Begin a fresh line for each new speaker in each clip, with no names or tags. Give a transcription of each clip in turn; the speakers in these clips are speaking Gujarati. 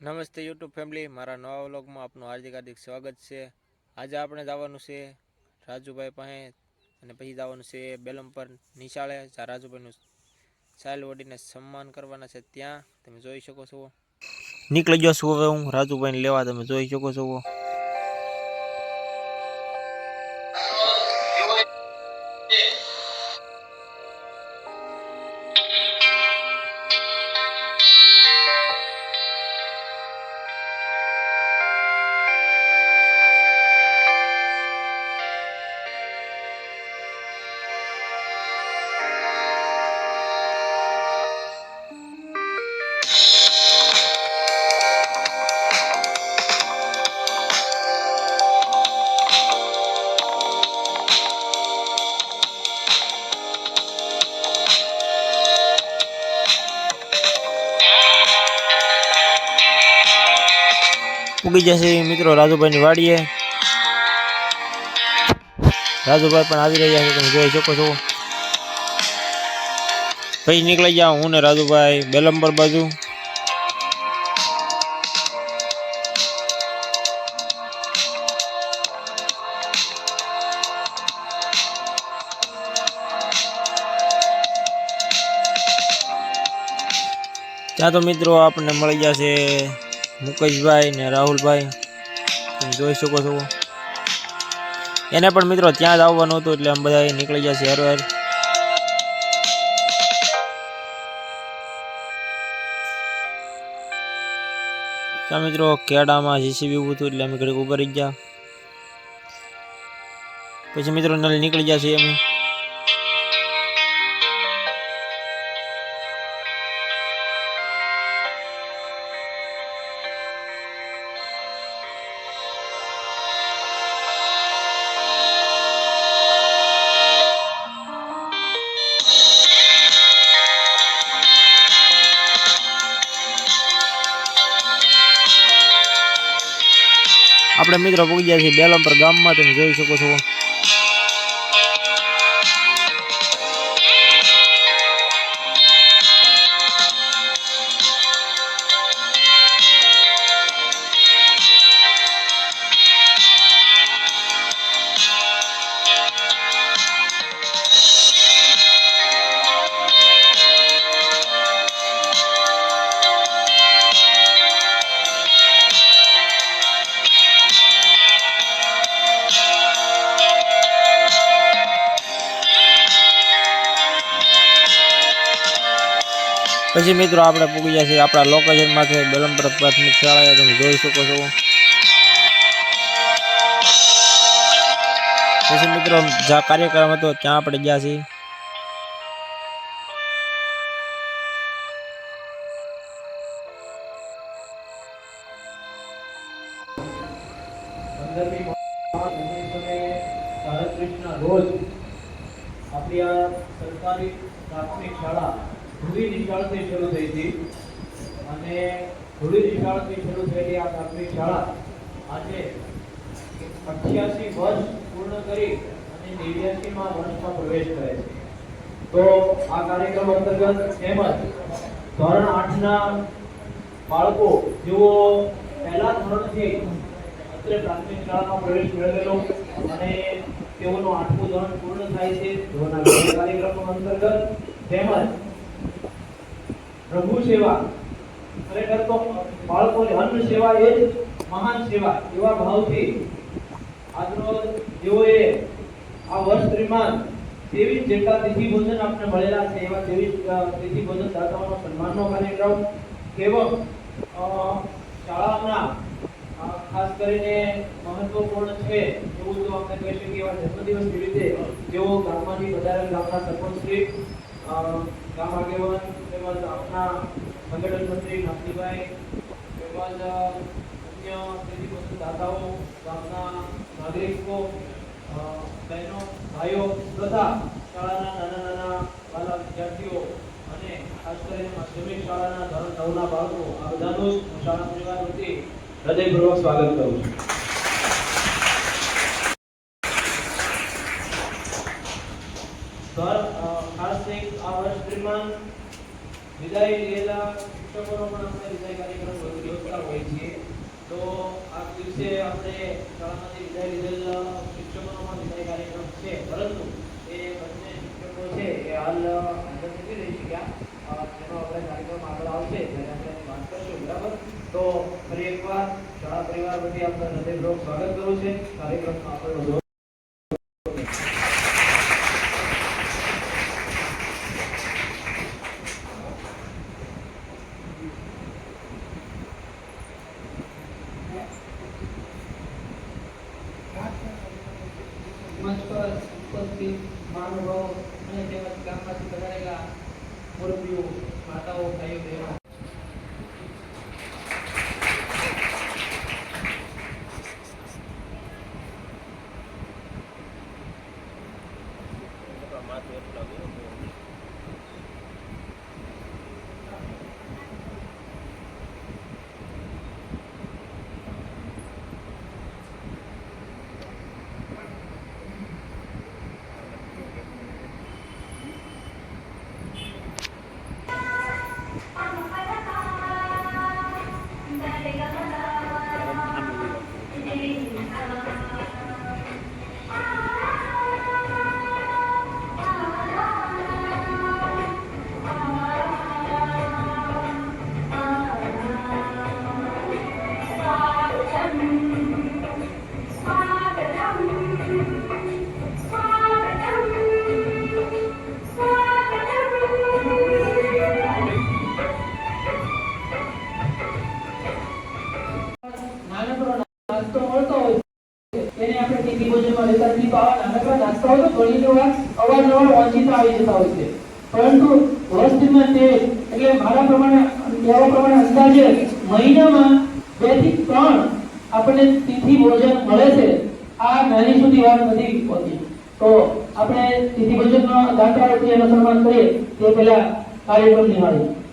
નમસ્તે યુટ્યુબ ફેમિલી, મારા નવા વ્લોગમાં આપનું હાર્દિક હાર્દિક સ્વાગત છે. આજે આપણે જવાનું છે રાજુભાઈ પાસે અને પછી જવાનું છે બેલમ પર નિશાળે. જ્યાં રાજુભાઈનું સાયલ વડીને સન્માન કરવાના છે ત્યાં. તમે જોઈ શકો છો. નીકળી ગયો હવે હું. રાજુભાઈને લેવા તમે જોઈ શકો છો. ઉગી જશે મિત્રો રાજુભાઈની વાડીએ. રાજુભાઈ પણ આવી રહ્યા છે, તમે જોઈ શકો છો. પછી નીકળી જાઓ હું ને રાજુભાઈ, બેલંબર બાજુ. ત્યાં તો મિત્રો આપણને મળી જશે મુકેશભાઈ ને રાહુલભાઈ. તમે જોઈ શકો છો. એને પણ મિત્રો ત્યાં જ આવવાનું હતું એટલે આમ બધા નીકળી જશે હારો હરવાર ત્યાં મિત્રો કેડામાં જીસીબી ઊભું હતું એટલે અમે ઘડીક ઊભા રહી ગયા. પછી મિત્રો નલ નીકળી છીએ અમે. આપણે મિત્રો પૂગી ગયા છીએ બેલમપર ગામમાં તમે જોઈ શકો છો. પછી મિત્રો આપણે પૂગી ગયા છીએ આપણા લોકેશનમાં છે બેલમપર પ્રાથમિક શાળાએ તમે જોઈ શકો છો પછી મિત્રો જ્યાં કાર્યક્રમ હતો ત્યાં આપણે ગયા છીએ
સરકારી પ્રાથમિક શાળા ધૂળી નિશાળથી શરૂ થઈ હતી. અને ધૂળી નિશાળથી શરૂ થયેલી આ પ્રાથમિક શાળા આજે અઠ્યાસી વર્ષ પૂર્ણ કરી અને નેવ્યાસીમાં વર્ષમાં પ્રવેશ કરે છે. તો આ કાર્યક્રમ અંતર્ગત તેમજ ધોરણ આઠના બાળકો જેઓ પહેલા ધોરણથી અત્રે પ્રાથમિક શાળામાં પ્રવેશ મેળવેલો અને તેઓનું આઠમું ધોરણ પૂર્ણ થાય છે. તેઓના કાર્યક્રમો અંતર્ગત તેમજ પ્રભુ સેવા. ખરેખર તો બાળકોની અન્ન સેવા એ જ મહાન સેવા એવા ભાવથી આજરોજ જેઓએ આ વર્ષ દરમિયાન ત્રેવીસ જેટલા તિથિ ભોજન આપને મળેલા છે. એવા ત્રેવીસ તિથિ ભોજન દાતાઓનો સન્માનનો કાર્યક્રમ એવમ શાળાના ખાસ કરીને મહત્વપૂર્ણ છે એવું તો આપણે કહી શકીએ એવા જન્મદિવસ નિમિત્તે જેઓ ગામમાંથી વધારે ગામના સરપંચ શ્રી ગામ આગેવાન તેમજ આપના સંગઠન મંત્રી નાથીભાઈ તેમજ અન્ય બીજી વસ્તુ દાતાઓ, ગામના નાગરિકો બહેનો, ભાઈઓ તથા શાળાના નાના નાના વાલા વિદ્યાર્થીઓ અને ખાસ કરીને માધ્યમિક શાળાના ધોરણ નવના બાળકો, આ બધાનું શાળા પરિવાર વતી હૃદયપૂર્વક સ્વાગત કરું છું. ખાસ એક આ વર્ષ દરમિયાન વિદાય શિક્ષકો શિક્ષકોનો પણ આપણે વિદાય કાર્યક્રમ યોજતા હોઈએ છીએ. તો આ દિવસે આપણે શાળામાંથી વિદાય લીધેલ શિક્ષકોનો પણ વિદાય કાર્યક્રમ છે. પરંતુ એ બંને શિક્ષકો છે એ હાલ અંદર નથી રહી શક્યા તેનો આપણે કાર્યક્રમ આગળ આવશે ત્યારે આપણે વાત કરશું, બરાબર? તો ફરી એકવાર શાળા પરિવાર વતી આપણે હૃદયપૂર્વક સ્વાગત કરું છે. કાર્યક્રમમાં આગળ
મહિનામાં બે ત્રણ આપણને તિથિ ભોજન મળે છે. આ નાની સુધી વાત નથી હોતી. તો આપણે તિથિ ભોજનનો દાતાઓથી એનો કરીએ, તે પહેલા કાર્યક્રમ નિહાળીએ.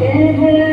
Yeah.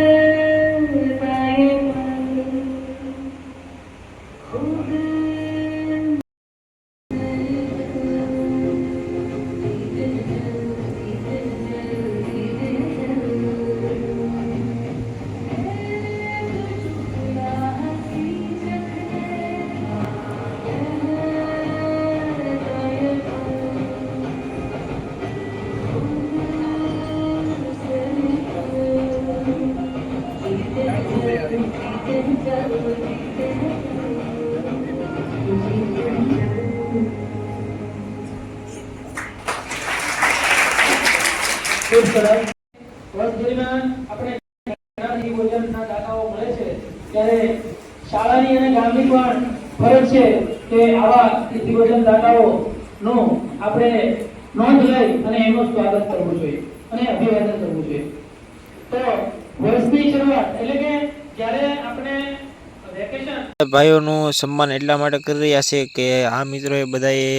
ભાઈઓનું સન્માન એટલા માટે કરી રહ્યા છે કે આ મિત્રોએ બધાએ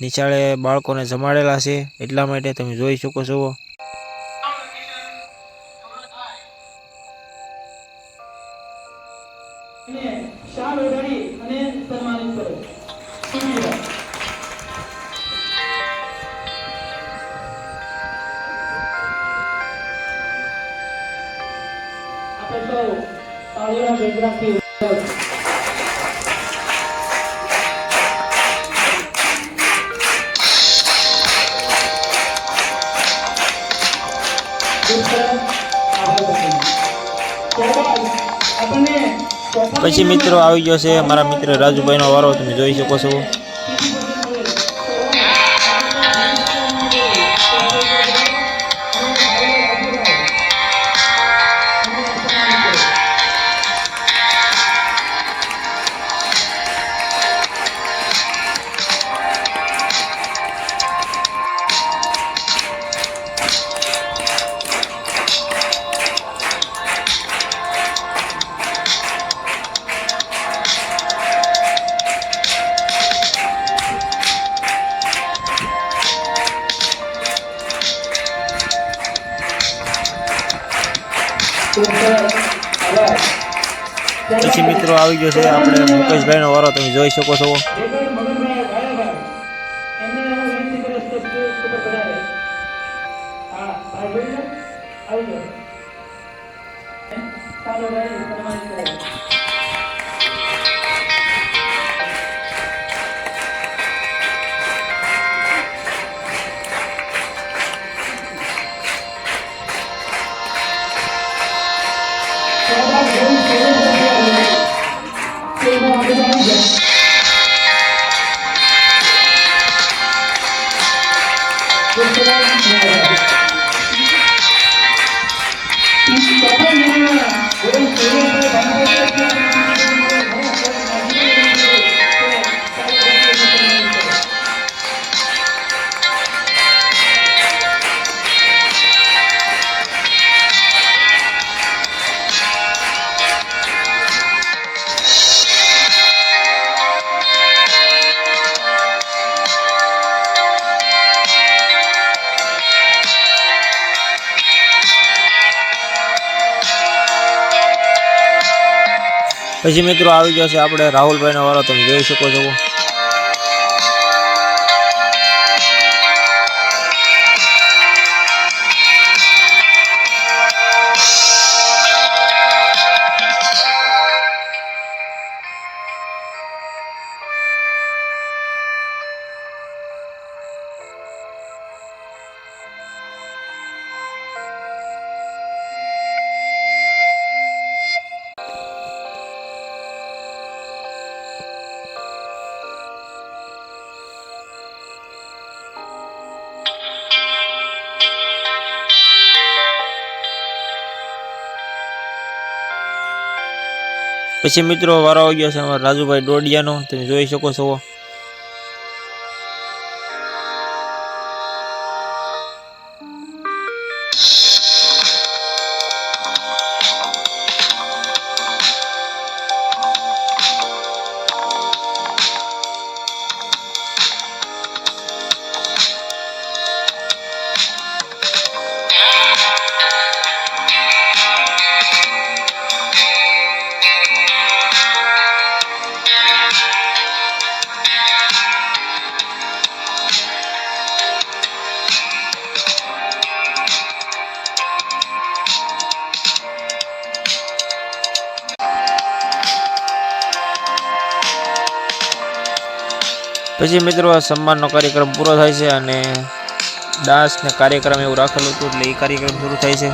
નિશાળે બાળકોને જમાડેલા છે એટલા માટે તમે જોઈ શકો છો. પછી મિત્રો આવી ગયો છે મારા મિત્ર રાજુભાઈનો વારો તમે જોઈ શકો છો. પછી મિત્રો આવી ગયો છે આપણે મુકેશભાઈનો વારો તમે જોઈ શકો છો. પછી મિત્રો આવી છે આપણે રાહુલભાઈનો વારો તમે જોઈ શકો છો. પછી મિત્રો વારો આવી ગયો છે અમારા રાજુભાઈ ડોડિયાનો તમે જોઈ શકો છો. પછી મિત્રો સન્માનનો કાર્યક્રમ પૂરો થાય છે અને ડાન્સ ને કાર્યક્રમ એવું રાખેલું હતું એટલે એ કાર્યક્રમ પૂરું થાય છે.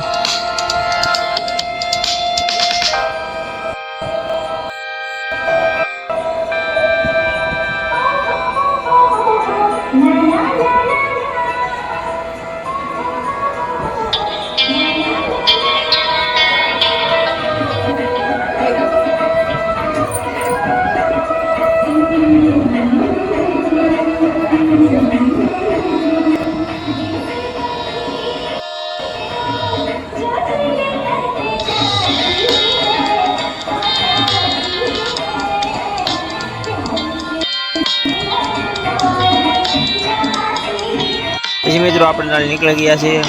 નીકળી ગયા છીએ.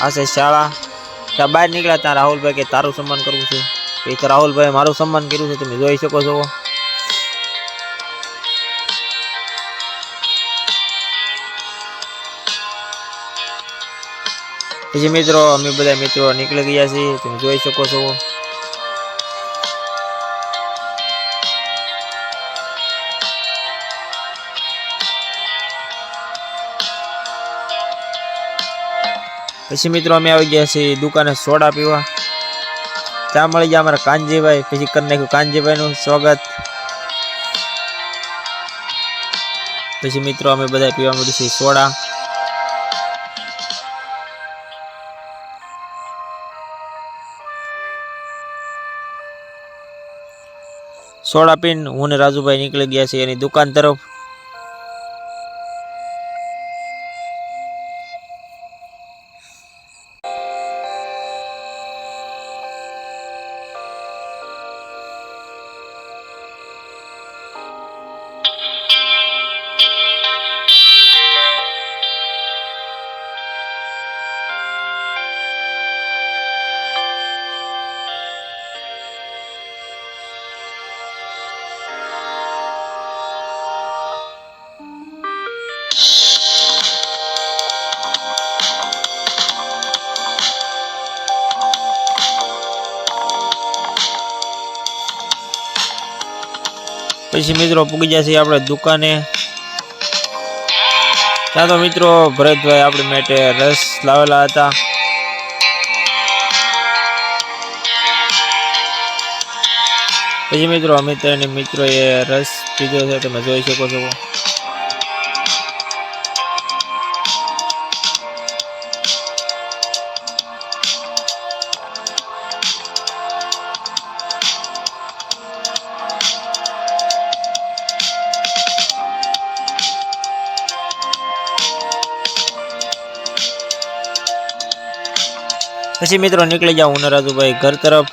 આ છે શાળા. ત્યાં બહાર નીકળ્યા ત્યાં રાહુલભાઈ કે તારું સન્માન કરવું છે. એ તો રાહુલભાઈ મારું સન્માન કર્યું છે, તમે જોઈ શકો છો. પછી મિત્રો, અમે બધા મિત્રો નીકળી ગયા છીએ, તમે જોઈ શકો છો. પછી મિત્રો અમે આવી ગયા છીએ દુકાને સોડા પીવા. ત્યાં મળી ગયા અમારા કાનજીભાઈ, પછી કરી નાખ્યું કાનજીભાઈનું સ્વાગત. પછી મિત્રો અમે બધા પીવા મળી છીએ સોડા. સોડા પીને હું ને રાજુભાઈ નીકળી ગયા છીએ એની દુકાન તરફ. પછી મિત્રો પૂગી જશે આપણે દુકાને. ત્યાં તો મિત્રો ભરતભાઈ આપણી માટે રસ લાવેલા હતા. પછી મિત્રો અમિત અને મિત્રોએ રસ પીધો છે, તમે જોઈ શકો છો. પછી મિત્રો નીકળી જાઓ હું ઘર તરફ.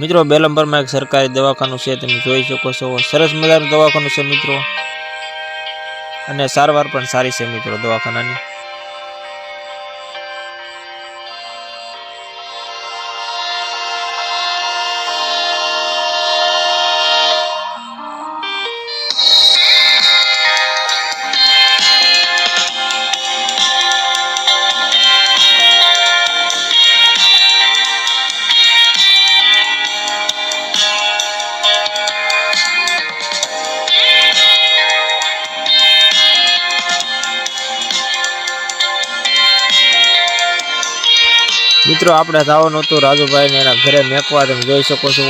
મિત્રો બેલંબરમાં એક સરકારી દવાખાનું છે, તમે જોઈ શકો છો. સરસ મજાનું દવાખાનું છે મિત્રો. અને સારવાર પણ સારી છે મિત્રો દવાખાનાની. મિત્રો, આપણે જવાનું હતું રાજુભાઈને એના ઘરે મેકવા, તમે જોઈ શકો છો.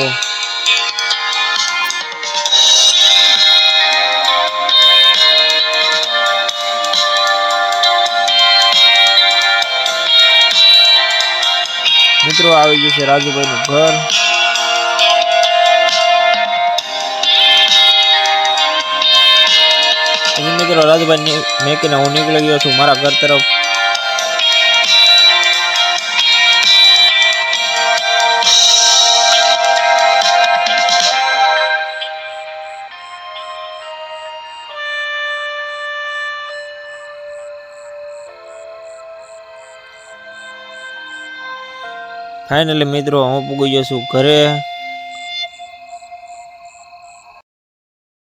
મિત્રો, આવી ગયું છે રાજુભાઈનું ઘર. પછી મિત્રો, રાજુભાઈ, મેકીને હું નીકળી ગયો છું મારા ઘર તરફ. ફાઇનલી મિત્રો હું પૂગી ગયો છું ઘરે.